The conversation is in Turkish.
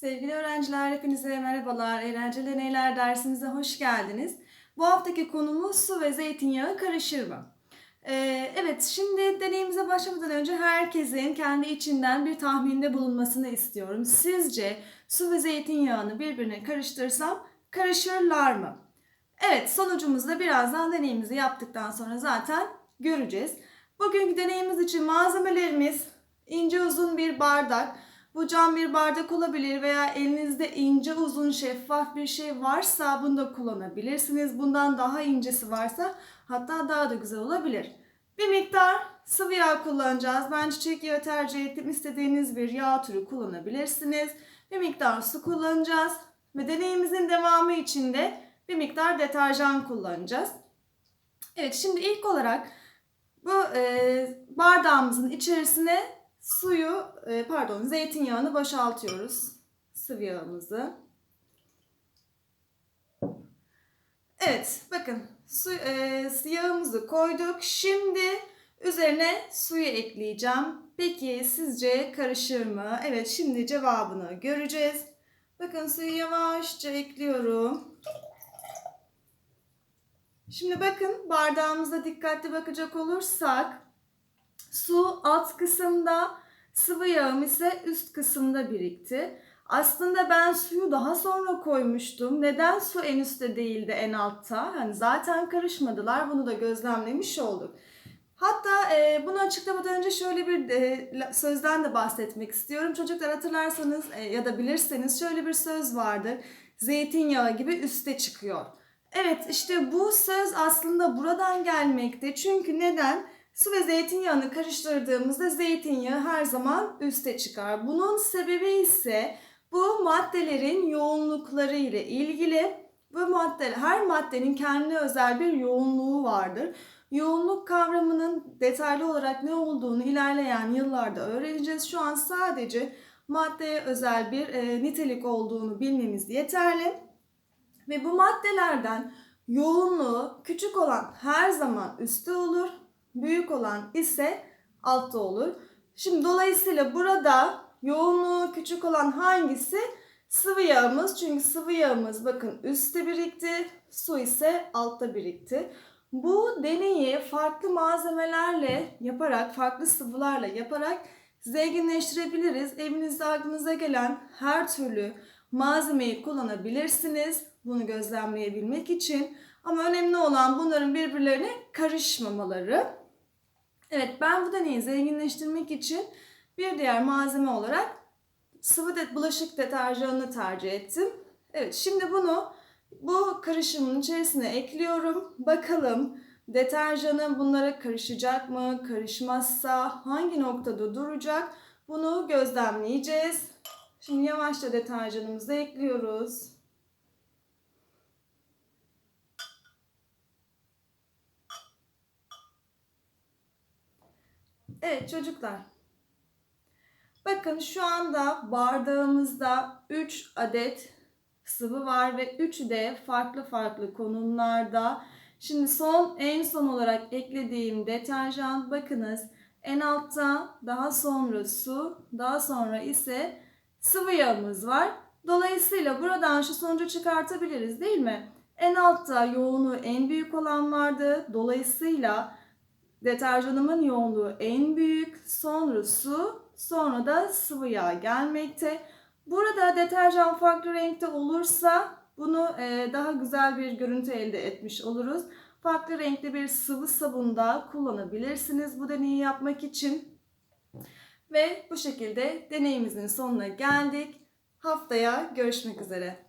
Sevgili öğrenciler, hepinize merhabalar. Eğlenceli deneyler dersimize hoş geldiniz. Bu haftaki konumuz su ve zeytinyağı karışır mı? Ee, evet, şimdi deneyimize başlamadan önce herkesin kendi içinden bir tahminde bulunmasını istiyorum. Sizce su ve zeytinyağını birbirine karıştırsam karışırlar mı? Evet, sonucumuzu da birazdan deneyimizi yaptıktan sonra zaten göreceğiz. Bugünkü deneyimiz için malzemelerimiz ince uzun bir bardak, bu cam bir bardak olabilir veya elinizde ince uzun şeffaf bir şey varsa bunu da kullanabilirsiniz. Bundan daha incesi varsa hatta daha da güzel olabilir. Bir miktar sıvı yağ kullanacağız. Ben çiçek yağı tercih ettim. İstediğiniz bir yağ türü kullanabilirsiniz. Bir miktar su kullanacağız. Ve deneyimizin devamı için de bir miktar deterjan kullanacağız. Evet şimdi ilk olarak bu e, bardağımızın içerisine suyu, e, pardon zeytinyağını boşaltıyoruz. Sıvı yağımızı. Evet bakın su, e, yağımızı koyduk. Şimdi üzerine suyu ekleyeceğim. Peki sizce karışır mı? Evet şimdi cevabını göreceğiz. Bakın suyu yavaşça ekliyorum. Şimdi bakın bardağımıza dikkatli bakacak olursak su alt kısımda, sıvı yağım ise üst kısımda birikti. Aslında ben suyu daha sonra koymuştum. Neden su en üstte değil de en altta? Hani zaten karışmadılar. Bunu da gözlemlemiş olduk. Hatta e, bunu açıklamadan önce şöyle bir e, sözden de bahsetmek istiyorum. Çocuklar hatırlarsanız e, ya da bilirseniz şöyle bir söz vardır. Zeytinyağı gibi üste çıkıyor. Evet işte bu söz aslında buradan gelmekte. Çünkü neden? Su ve zeytinyağını karıştırdığımızda zeytinyağı her zaman üste çıkar. Bunun sebebi ise bu maddelerin yoğunlukları ile ilgili. Bu madde, her maddenin kendine özel bir yoğunluğu vardır. Yoğunluk kavramının detaylı olarak ne olduğunu ilerleyen yıllarda öğreneceğiz. Şu an sadece maddeye özel bir e, nitelik olduğunu bilmemiz yeterli. Ve bu maddelerden yoğunluğu küçük olan her zaman üstte olur, büyük olan ise altta olur. Şimdi dolayısıyla burada yoğunluğu küçük olan hangisi? Sıvı yağımız. Çünkü sıvı yağımız bakın üstte birikti, su ise altta birikti. Bu deneyi farklı malzemelerle yaparak, farklı sıvılarla yaparak zenginleştirebiliriz. Evinizde aklınıza gelen her türlü malzemeyi kullanabilirsiniz. Bunu gözlemleyebilmek için. Ama önemli olan bunların birbirlerine karışmamaları. Evet ben bu deneyi zenginleştirmek için bir diğer malzeme olarak sıvı de, bulaşık deterjanını tercih ettim. Evet şimdi bunu bu karışımın içerisine ekliyorum. Bakalım deterjanı bunlara karışacak mı? Karışmazsa hangi noktada duracak? Bunu gözlemleyeceğiz. Şimdi yavaşça deterjanımızı ekliyoruz. Evet çocuklar. Bakın şu anda bardağımızda 3 adet sıvı var ve 3'ü de farklı farklı konumlarda. Şimdi son en son olarak eklediğim deterjan bakınız en altta daha sonra su daha sonra ise sıvı yağımız var. Dolayısıyla buradan şu sonucu çıkartabiliriz değil mi? En altta yoğunluğu en büyük olan vardı. Dolayısıyla deterjanımın yoğunluğu en büyük, sonra su, sonra da sıvı yağ gelmekte. Burada deterjan farklı renkte olursa bunu e, daha güzel bir görüntü elde etmiş oluruz. Farklı renkli bir sıvı sabunda kullanabilirsiniz bu deneyi yapmak için. Ve bu şekilde deneyimizin sonuna geldik. Haftaya görüşmek üzere.